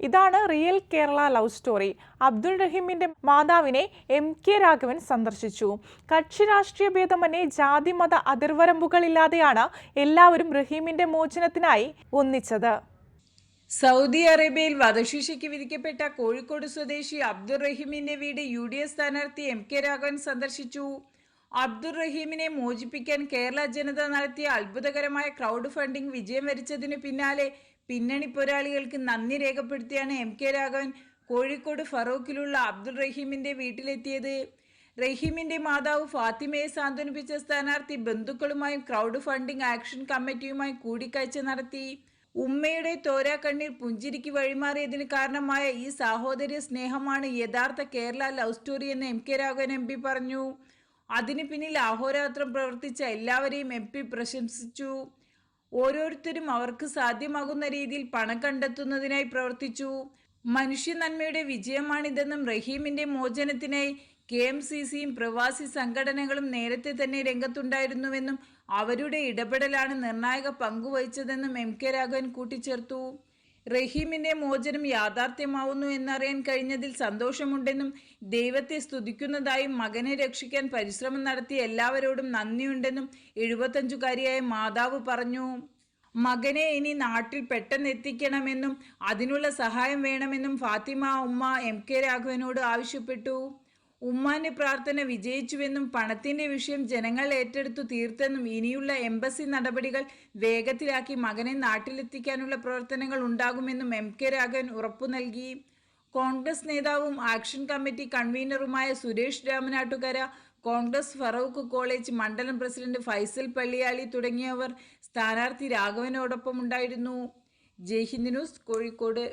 ഇതാണ് real Kerala love story. Abdul റഹീമിന്റെ മാതാവിനെ M K Raghavan സന്ദർശിച്ചു. കക്ഷി രാഷ്ട്രീയ ഭേദമന്യേ ജാതി മത അതിർവരമ്പുകളില്ലാതെയാണ് എല്ലാവരും റഹീമിന്റെ മോചനത്തിനായി ഒന്നിച്ചത്. സൗദി അറേബ്യയിൽ വധശിക്ഷയ്ക്ക് വിധിക്കപ്പെട്ട കോഴിക്കോട് സ്വദേശി അബ്ദുൾ റഹീമിന്റെ വീട് യു ഡി എഫ് സ്ഥാനാർത്ഥി എം കെ രാഘവൻ സന്ദർശിച്ചു. അബ്ദുൾ റഹീമിനെ മോചിപ്പിക്കാൻ കേരള ജനത നടത്തിയ അത്ഭുതകരമായ ക്രൗഡ് ഫണ്ടിംഗ് വിജയം വരിച്ചതിന് പിന്നാലെ പിന്നണി പോരാളികൾക്ക് നന്ദി രേഖപ്പെടുത്തിയാണ് എം കെ രാഘവൻ കോഴിക്കോട് ഫറൂഖിലുള്ള അബ്ദുൾ റഹീമിന്റെ വീട്ടിലെത്തിയത്. റഹീമിന്റെ മാതാവ് ഫാത്തിമയെ സാന്ത്വനിപ്പിച്ച സ്ഥാനാർത്ഥി ബന്ധുക്കളുമായും ക്രൗഡ് ഫണ്ടിംഗ് ആക്ഷൻ കമ്മിറ്റിയുമായി കൂടിക്കാഴ്ച നടത്തി. ഉമ്മയുടെ തോരാ കണ്ണീർ പുഞ്ചിരിക്ക് വഴിമാറിയതിന് കാരണമായ ഈ സാഹോദര്യ സ്നേഹമാണ് യഥാർത്ഥ കേരള ലവ് സ്റ്റോറി എന്ന് M K Raghavan M P പറഞ്ഞു. അതിന് പിന്നിൽ അഹോരാത്രം പ്രവർത്തിച്ച എല്ലാവരെയും എം പി പ്രശംസിച്ചു. ഓരോരുത്തരും അവർക്ക് സാധ്യമാകുന്ന രീതിയിൽ പണം കണ്ടെത്തുന്നതിനായി പ്രവർത്തിച്ചു. മനുഷ്യ നന്മയുടെ വിജയമാണിതെന്നും റഹീമിന്റെ മോചനത്തിനായി കെ എം സി സിയും പ്രവാസി സംഘടനകളും നേരത്തെ തന്നെ രംഗത്തുണ്ടായിരുന്നുവെന്നും അവരുടെ ഇടപെടലാണ് നിർണായക പങ്കുവഹിച്ചതെന്നും എം കെ രാഘവൻ കൂട്ടിച്ചേർത്തു. റഹീമിന്റെ മോചനം യാഥാർത്ഥ്യമാവുന്നു എന്നറിയാൻ കഴിഞ്ഞതിൽ സന്തോഷമുണ്ടെന്നും ദൈവത്തെ സ്തുതിക്കുന്നതായും മകനെ രക്ഷിക്കാൻ പരിശ്രമം നടത്തിയ എല്ലാവരോടും നന്ദിയുണ്ടെന്നും എഴുപത്തഞ്ചുകാരിയായ മാതാവ് പറഞ്ഞു. മകനെ ഇനി നാട്ടിൽ പെട്ടെന്ന് എത്തിക്കണമെന്നും അതിനുള്ള സഹായം വേണമെന്നും ഫാത്തിമ ഉമ്മ എം കെ രാഘവനോട് ആവശ്യപ്പെട്ടു. ഉമ്മാന്റെ പ്രാർത്ഥന വിജയിച്ചുവെന്നും പണത്തിന്റെ വിഷയം ജനങ്ങൾ ഏറ്റെടുത്തു തീർത്തെന്നും ഇനിയുള്ള എംബസി നടപടികൾ വേഗത്തിലാക്കി മകനെ നാട്ടിലെത്തിക്കാനുള്ള പ്രവർത്തനങ്ങൾ ഉണ്ടാകുമെന്നും എം കെ രാഘവൻ ഉറപ്പു നൽകി. കോൺഗ്രസ് നേതാവും ആക്ഷൻ കമ്മിറ്റി കൺവീനറുമായ സുരേഷ് രാമനാട്ടുകര കോൺഗ്രസ് ഫറൂഖ് കോളേജ് മണ്ഡലം പ്രസിഡന്റ് ഫൈസൽ പള്ളിയാളി തുടങ്ങിയവർ സ്ഥാനാർത്ഥി രാഘവനോടൊപ്പം ഉണ്ടായിരുന്നു. ജയ്ഹിന്ദ് ന്യൂസ് കോഴിക്കോട്.